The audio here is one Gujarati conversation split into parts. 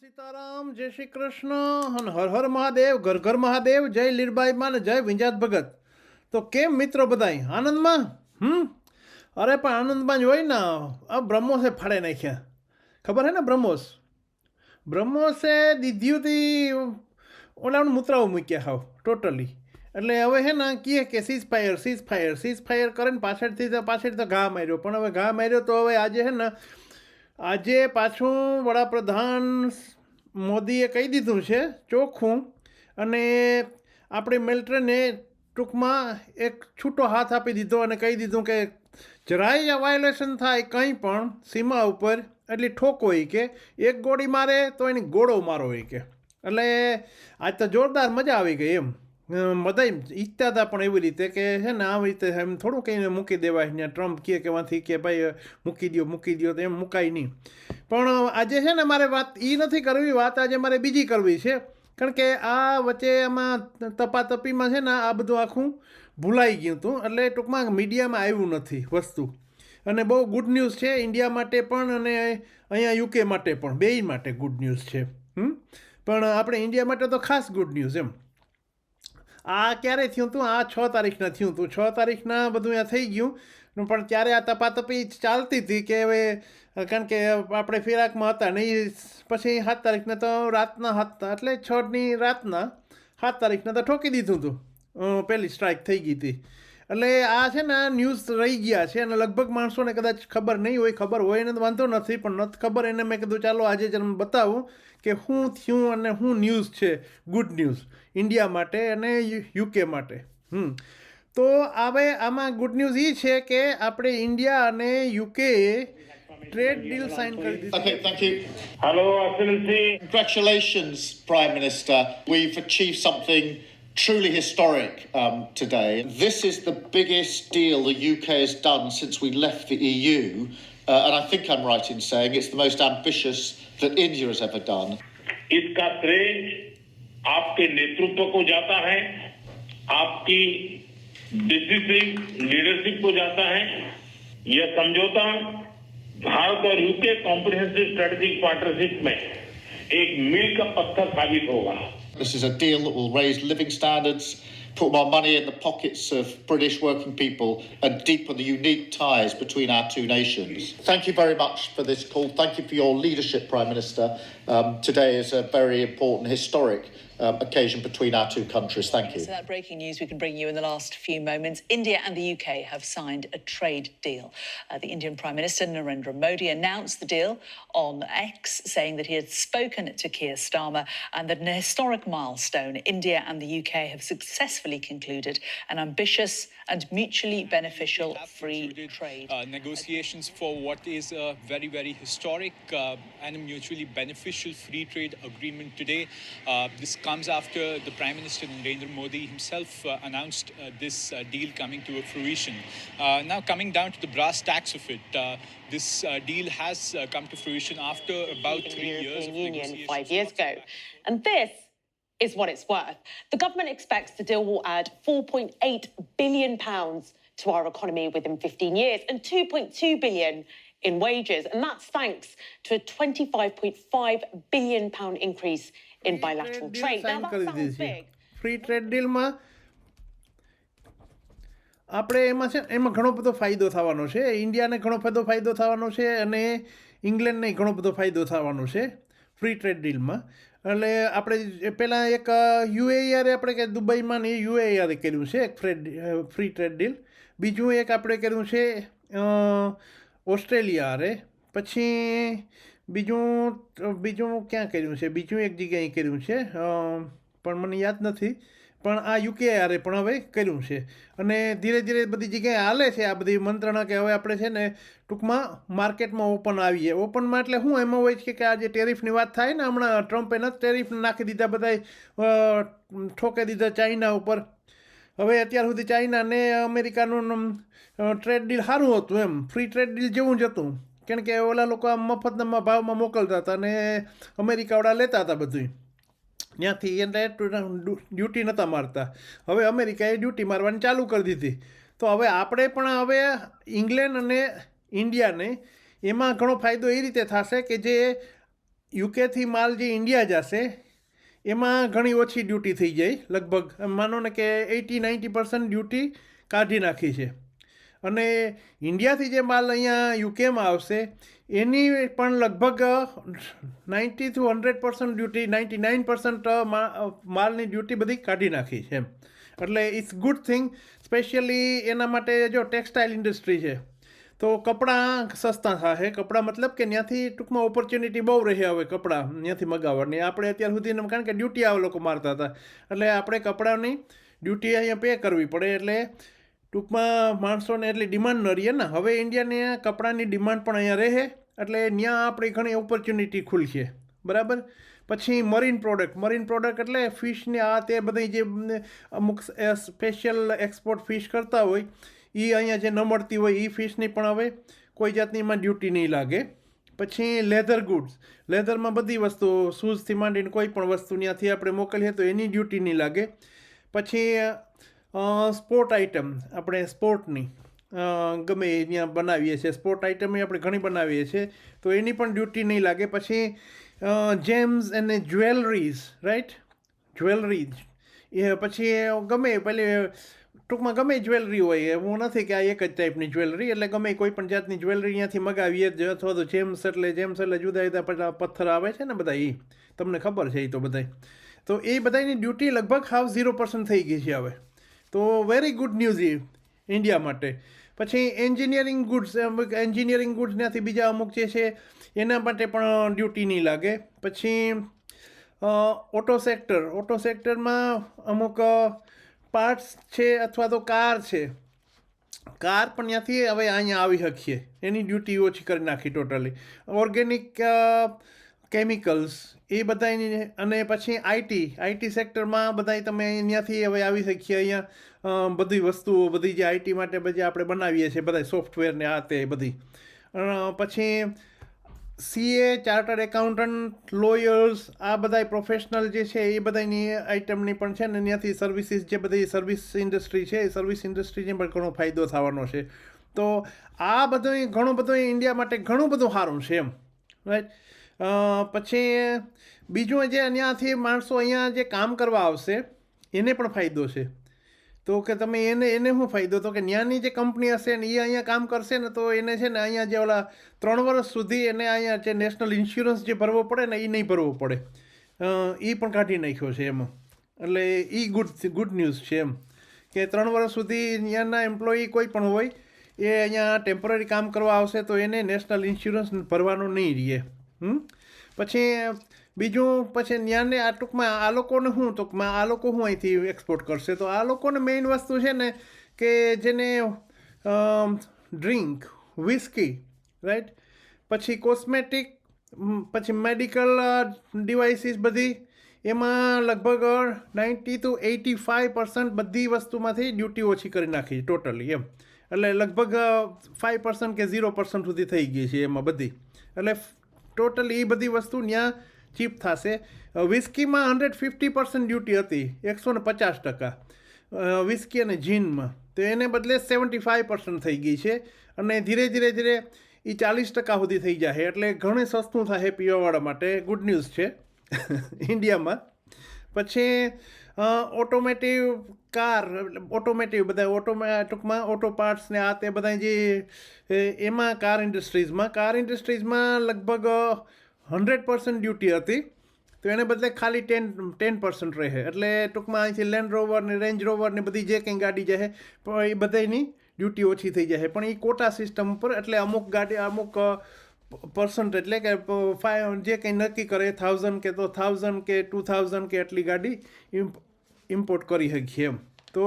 સીતારામ, જય શ્રી કૃષ્ણ અને હર હર મહાદેવ, ઘર ઘર મહાદેવ, જય લીરબાઈમાં ને જય વિંજાત ભગત. તો કેમ મિત્રો બધાય? આનંદમાં? હમ? અરે પણ આનંદમાં જ હોય ને, આ બ્રહ્મોસે ફાડે નાખ્યા. ખબર હે ને બ્રહ્મોસ? બ્રહ્મોસે દીધ્યુંથી ઓલાનું મુતરાઓ મૂક્યા હાવ, ટોટલી. એટલે હવે હે ને કહે કે cease fire cease fire cease fire કરે ને પાછળથી પાછળ તો ઘા માર્યો. પણ હવે ઘા માર્યો તો હવે આજે હે ને આજે પાછું વડાપ્રધાન મોદીએ કહી દીધું છે, ચોખ્ખું, અને આપણી મિલિટરીને ટૂંકમાં એક છૂટો હાથ આપી દીધો અને કહી દીધું કે જરાય વાયોલેશન થાય કંઈ પણ સીમા ઉપર એટલી ઠોકો હોય કે, એક ગોળી મારે તો એની ગોળો મારો હોય કે. એટલે આજ તો જોરદાર મજા આવી ગઈ એમ. બધા ઈચ્છતા હતા પણ એવી રીતે કે છે ને આવી રીતે એમ થોડું કહીને મૂકી દેવાય ને ટ્રમ્પ કહે કે માંથી કે ભાઈ મૂકી દો મૂકી દો તો એમ મુકાય નહીં. પણ આજે છે ને મારે વાત એ નથી કરવી, વાત આજે મારે બીજી કરવી છે. કારણ કે આ વચ્ચે આમાં તપાતપીમાં છે ને આ બધું આખું ભૂલાઈ ગયું હતું. એટલે ટૂંકમાં મીડિયામાં આવ્યું નથી વસ્તુ. અને બહુ ગુડ ન્યૂઝ છે ઇન્ડિયા માટે પણ અને અહીંયા યુકે માટે પણ. બેય માટે ગુડ ન્યૂઝ છે. પણ, આપણે ઇન્ડિયા માટે તો ખાસ ગુડ ન્યૂઝ એમ. આ ક્યારે થયું હતું? આ છ તારીખના થયું હતું. છ તારીખના બધું અહીંયા થઈ ગયું. પણ ત્યારે આ તપાતપી ચાલતી હતી કે હવે, કારણ કે આપણે ફિરાકમાં હતા ને પછી સાત તારીખને તો રાતના હાથ એટલે છની રાતના સાત તારીખને તો ઠોકી દીધું હતું. પહેલી સ્ટ્રાઇક થઈ ગઈ હતી. એટલે આ છે ને ન્યૂઝ રહી ગયા છે અને લગભગ માણસોને કદાચ ખબર નહીં હોય, ખબર હોય એને તો વાંધો નથી, પણ નથી ખબર એને મેં કીધું, ચાલો આજે જ બતાવું. કે શું થયું અને શું ન્યૂઝ છે ગુડ ન્યૂઝ ઇન્ડિયા માટે અને યુકે માટે હમ તો હવે આમાં ગુડ ન્યૂઝ એ છે કે આપણે ઇન્ડિયા અને યુકે ટ્રેડ ડીલ સાઇન કરી દીધી Okay, thank you. Hello, Excellency. Congratulations, Prime Minister. We've achieved something truly historic um, today. This is the biggest deal the UK has done since we left the EU. Uh, and I think I'm right in saying it's the most ambitious that India has ever done. इसका श्रेय आपके नेतृत्व को जाता है आपकी डिसिसिव लीडरशिप को जाता है यह समझौता भारत और यूके कॉम्प्रिहेंसिव स्ट्रेटेजिक पार्टनरशिप में एक मील का पत्थर साबित होगा This is a deal that will raise living standards, put more money in the pockets of British working people, and deepen the unique ties between our two nations. Thank you very much for this call. Thank you for your leadership, Prime Minister. Um, today is a very important, historic um, occasion between our two countries. Thank you. So that breaking news we can bring you in the last few moments. India and the UK have signed a trade deal. Uh, the Indian Prime Minister Narendra Modi announced the deal on X, saying that he had spoken to Keir Starmer and that an historic milestone, India and the UK have successfully concluded an ambitious and mutually beneficial free trade. uh, negotiations for what is a very, very historic uh, and mutually beneficial free trade agreement today. Uh, this comes after the Prime Minister Narendra Modi himself uh, announced uh, this uh, deal coming to a fruition. Uh, now, coming down to the brass tacks of it, uh, this uh, deal has uh, come to fruition after about three years of Union five years ago. And this is what it's worth. The government expects the deal will add 4.8 billion pounds to our economy within 15 years and 2.2 billion in wages. And that's thanks to a 25.5 billion pound increase in bilateral trade. Now that sounds big. Free trade ડીલમાં આપણે એમાં છે એમાં ઘણો બધો ફાયદો થવાનો છે. ઇન્ડિયાને ઘણો બધો ફાયદો થવાનો છે અને ઇંગ્લેન્ડને ઘણો બધો ફાયદો થવાનો છે ફ્રી ટ્રેડ ડીલમાં એટલે આપણે પહેલાં એક યુએઆરે આપણે કે દુબઈમાં ને યુએઆરે કર્યું છે એક ફ્રેડ ફ્રી ટ્રેડ ડીલ બીજું એક આપણે કર્યું છે ઓસ્ટ્રેલિયા રે પછી બીજું બીજું ક્યાં કર્યું છે? બીજું એક જગ્યાએ કર્યું છે. પણ મને યાદ નથી. પણ આ યુકે આરે પણ હવે કર્યું છે. અને ધીરે ધીરે બધી જગ્યાએ હાલે છે. આ બધી મંત્રણા કે હવે આપણે છે ને ટૂંકમાં માર્કેટમાં ઓપન આવીએ. ઓપનમાં એટલે શું? એમાં હોય છે કે આ જે ટેરિફની વાત થાય ને હમણાં ટ્રમ્પે ન ટેરિફ નાખી દીધા બધા ઠોકે દીધા ચાઇના ઉપર. હવે અત્યાર સુધી ચાઇના ને અમેરિકાનું ટ્રેડ ડીલ સારું હતું એમ. ફ્રી ટ્રેડ ડીલ જેવું જ હતું. કારણ કે ઓલા લોકો આમ મફતના ભાવમાં મોકલતા હતા અને અમેરિકાવાળા લેતા હતા બધું ત્યાંથી એને ડ્યુટી નહોતા મારતા. હવે અમેરિકાએ ડ્યુટી મારવાની ચાલુ કરી દીધી. તો હવે આપણે પણ હવે ઇંગ્લેન્ડ અને ઇન્ડિયાને એમાં ઘણો ફાયદો એ રીતે થશે કે જે યુકેથી માલ જે ઇન્ડિયા જશે, એમાં ઘણી ઓછી ડ્યુટી થઈ જાય. લગભગ, માનો ને કે એટી, નાઇન્ટી પર્સન્ટ ડ્યુટી કાઢી નાખી છે. અને ઇન્ડિયાથી જે માલ અહીંયા યુકેમાં આવશે, એની પણ લગભગ ninety two hundred percent duty, ninety nine percent માલની ડ્યુટી બધી કાઢી નાખી છે એમ. એટલે ઇટ્સ ગુડ થિંગ, સ્પેશિયલી એના માટે જો ટેક્સટાઇલ ઇન્ડસ્ટ્રી છે, તો કપડાં સસ્તા થશે કપડાં મતલબ કે ત્યાંથી ટૂંકમાં ઓપોર્ચ્યુનિટી બહુ રહી હવે કપડાં ત્યાંથી મગાવવાની આપણે અત્યાર સુધી કારણ કે ડ્યુટી આવા લોકો મારતા હતા. એટલે આપણે કપડાની ડ્યુટી અહીંયા પે કરવી પડે. એટલે ટૂંકમાં માણસોને એટલી ડિમાન્ડ ન રહીએ ને હવે ઇન્ડિયાને કપડાની ડિમાન્ડ પણ અહીંયા રહે એટલે ત્યાં આપણી ઘણી ઓપોર્ચ્યુનિટી ખુલશે. બરાબર? પછી મરીન પ્રોડક્ટ મરીન પ્રોડક્ટ એટલે ફિશને આ તે બધી જે અમુક સ્પેશિયલ એક્સપોર્ટ ફિશ કરતા હોય એ અહીંયા જે ન મળતી હોય એ ફિશની પણ હવે કોઈ જાતની એમાં ડ્યુટી નહીં લાગે. પછી લેધર ગુડ્સ લેધરમાં બધી વસ્તુ શૂઝથી માંડીને કોઈ પણ વસ્તુ ત્યાંથી આપણે મોકલીએ તો એની ડ્યુટી નહીં લાગે. પછી સ્પોર્ટ આઇટમ આપણે સ્પોર્ટની ગમે એ ત્યાં બનાવીએ છીએ. સ્પોર્ટ આઇટમ આપણે ઘણી બનાવીએ છીએ. તો એની પણ ડ્યુટી નહીં લાગે. પછી જેમ્સ અને જ્વેલરીઝ રાઈટ જ્વેલરીઝ એ પછી ગમે, પેલી ટૂંકમાં ગમે જ્વેલરી હોય. એવું નથી કે આ એક જ ટાઈપની જ્વેલરી એટલે ગમે કોઈ પણ જાતની જ્વેલરી ત્યાંથી મગાવીએ જ, અથવા તો જેમ્સ એટલે જેમ્સ એટલે જુદા જુદા પેલા પથ્થર આવે છે ને બધા એ તમને ખબર છે એ તો બધા તો એ બધાની ડ્યુટી લગભગ હાવ ઝીરો પર્સન્ટ થઈ ગઈ છે હવે. તો વેરી ગુડ ન્યૂઝ એ ઇન્ડિયા માટે. પછી એન્જિનિયરિંગ ગુડ્સ એન્જિનિયરિંગ ગુડ્સ ત્યાંથી બીજા અમુક જે છે, એના માટે પણ ડ્યુટી નહીં લાગે. પછી ઓટો સેક્ટર ઓટો સેક્ટરમાં અમુક પાર્ટ્સ છે અથવા તો કાર છે. કાર પણ ત્યાંથી હવે અહીંયા આવી શકીએ. એની ડ્યુટી ઓછી કરી નાખી ટોટલી ઓર્ગેનિક કેમિકલ્સ એ બધાની અને પછી આઈટી આઈટી સેક્ટરમાં બધા તમે ત્યાંથી હવે આવી શકીએ અહીંયા. બધી વસ્તુઓ, બધી જે આઈટી માટે બધી આપણે બનાવીએ છીએ બધા સોફ્ટવેરને આ તે બધી. પછી સીએ ચાર્ટર્ડ એકાઉન્ટન્ટ, લોયર્સ, આ બધા પ્રોફેશનલ જે છે એ બધાની આઇટમની પણ છે ને ત્યાંથી સર્વિસીસ જે બધી સર્વિસ ઇન્ડસ્ટ્રી છે એ સર્વિસ ઇન્ડસ્ટ્રીને પણ ઘણો ફાયદો થવાનો છે. તો આ બધું ઘણું બધું ઇન્ડિયા માટે ઘણું બધું સારું છે એમ. રાઈટ? પછી બીજું જે અહીંયાથી માણસો અહીંયા જે કામ કરવા આવશે, એને પણ ફાયદો છે. તો કે તમે એને એને શું ફાયદો? તો કે ત્યાંની જે કંપની હશે ને એ અહીંયા કામ કરશે ને તો એને છે ને અહીંયા જે ઓલા ત્રણ વર્ષ સુધી એને અહીંયા જે નેશનલ ઇન્સ્યોરન્સ જે ભરવો પડે ને એ નહીં ભરવો પડે. એ પણ કાઢી નાખ્યો છે એમાં. એટલે એ ગુડ ગુડ ન્યૂઝ છે એમ. કે ત્રણ વર્ષ સુધી અહીંયાના એમ્પ્લોયી કોઈ પણ હોય, એ અહીંયા ટેમ્પરરી કામ કરવા આવશે તો એને નેશનલ ઇન્સ્યોરન્સ ભરવાનું નહીં રહે. પછી બીજું, પછી ત્યાંને આ ટૂંકમાં આ લોકોને શું ટૂંકમાં, આ લોકો શું અહીંથી એક્સપોર્ટ કરશે. તો આ લોકોને મેઇન વસ્તુ છે ને કે જેને ડ્રિંક વિસ્કી રાઈટ પછી કોસ્મેટિક પછી મેડિકલ ડિવાઇસીસ બધી, એમાં લગભગ ninety two eighty five percent બધી વસ્તુમાંથી ડ્યુટી ઓછી કરી નાખી ટોટલી એમ. એટલે લગભગ ફાઇવ પર્સન્ટ કે ઝીરો પર્સન્ટ સુધી થઈ ગઈ છે એમાં બધી. એટલે ટોટલી એ બધી વસ્તુ ત્યાં ચીપ થશે. વિસ્કીમાં હંડ્રેડ ફિફ્ટી પર્સન્ટ ડ્યુટી હતી. એકસો ને પચાસ ટકા. વિસ્કી અને જીનમાં તો એને બદલે સેવન્ટી ફાઇવ પર્સન્ટ થઈ ગઈ છે. અને ધીરે ધીરે ધીરે એ ચાલીસ ટકા સુધી થઈ જાય એટલે ઘણું સસ્તું થશે પીવાવાળા માટે. ગુડ ન્યૂઝ છે. ઇન્ડિયામાં પછી ઓટોમેટિવ કાર ઓટોમેટિવ બધા ઓટોમે ટૂંકમાં ઓટો પાર્ટ્સ ને આ તે બધા જે એમાં કાર ઇન્ડસ્ટ્રીઝમાં કાર ઇન્ડસ્ટ્રીઝમાં લગભગ હંડ્રેડ પર્સન્ટ ડ્યુટી હતી. તો એને બદલે ખાલી ટેન ટેન પર્સન્ટ રહે. એટલે ટૂંકમાં અહીંથી લેન્ડ રોવર ને રેન્જ રોવર ને બધી જે કંઈ ગાડી જાય પણ એ બધાની ડ્યુટી ઓછી થઈ જાય પણ એ કોટા સિસ્ટમ ઉપર એટલે અમુક ગાડી, અમુક પર્સન્ટ એટલે કે ફાઈવ જે કંઈ નક્કી કરે થાઉઝન્ડ કે તો થાઉઝન્ડ કે ટુ થાઉઝન્ડ કે એટલી ગાડી ઇમ્પોર્ટ કરી શકીએ એમ. તો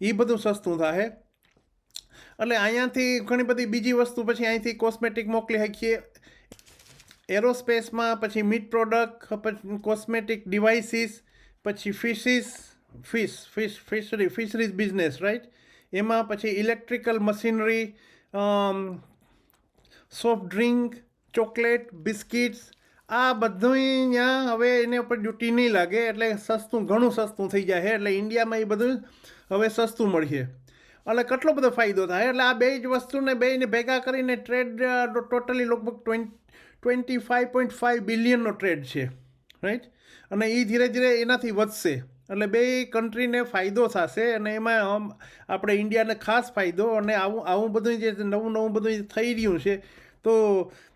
એ બધું સસ્તું થાય એટલે અહીંયાથી ઘણી બધી બીજી વસ્તુ પછી અહીંથી કોસ્મેટિક મોકલી શકીએ. એરોસ્પેસમાં પછી મીટ પ્રોડક્ટ પછી કોસ્મેટિક ડિવાઇસીસ પછી fishes fish fish fishery fisheries business right એમાં પછી electrical machinery soft drink chocolate biscuits આ બધું ત્યાં હવે એને ઉપર ડ્યુટી નહીં લાગે, એટલે સસ્તું, ઘણું સસ્તું થઈ જાય એટલે ઇન્ડિયામાં એ બધું હવે સસ્તું મળશે. એટલે કેટલો બધો ફાયદો થાય? એટલે આ બે જ વસ્તુને બેને ભેગા કરીને ટ્રેડ ટોટલી લગભગ ટ્વેન્ટી ફાઇવ પોઈન્ટ ફાઇવ બિલિયનનો ટ્રેડ છે. રાઈટ અને એ ધીરે ધીરે એનાથી વધશે. એટલે બે કન્ટ્રીને ફાયદો થશે અને એમાં આપણે ઇન્ડિયાને ખાસ ફાયદો અને આવું આવું બધું જે નવું નવું બધું થઈ રહ્યું છે તો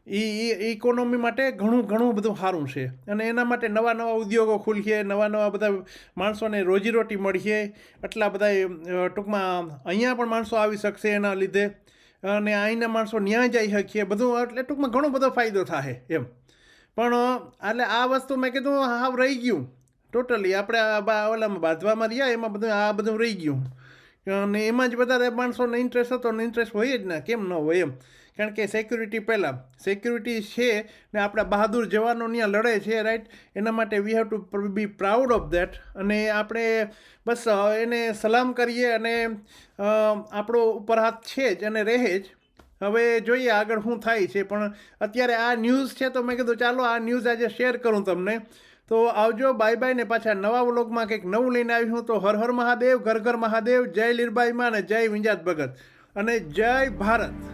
એ ઇકોનોમી માટે ઘણું ઘણું બધું સારું છે. અને એના માટે નવા નવા ઉદ્યોગો ખુલશે, નવા નવા બધા માણસોને રોજીરોટી મળશે. એટલા બધા ટૂંકમાં અહીંયા પણ માણસો આવી શકશે એના લીધે. અને અહીંના માણસો ન્યાય જઈ શકીએ બધું એટલે ટૂંકમાં ઘણો બધો ફાયદો થાય એમ. પણ, એટલે આ વસ્તુ મેં કીધું હાવ રહી ગયું. ટોટલી આપણે ઓલામાં બાંધવામાં રહ્યા, એમાં બધું, આ બધું રહી ગયું. અને એમાં જ વધારે માણસોને ઇન્ટરેસ્ટ હતો ને ઇન્ટરેસ્ટ હોય જ ને, કેમ ન હોય એમ. કારણ કે સિક્યુરિટી પહેલાં. સિક્યુરિટી છે ને આપણા બહાદુર જવાનો ત્યાં લડે છે રાઈટ એના માટે we have to be proud of that અને આપણે બસ એને સલામ કરીએ અને આપણો ઉપર હાથ છે જ અને રહે જ. હવે જોઈએ આગળ શું થાય છે, પણ અત્યારે આ ન્યૂઝ છે તો મેં કીધું ચાલો આ ન્યૂઝ આજે શેર કરું તમને. તો આવજો બાય બાય ને પાછા નવા વ્લોગમાં કંઈક નવું લઈને આવ્યું તો હર હર મહાદેવ, ઘર ઘર મહાદેવ, જય લીરબાઈમાં અને જય વિંજાત ભગત. અને જય ભારત.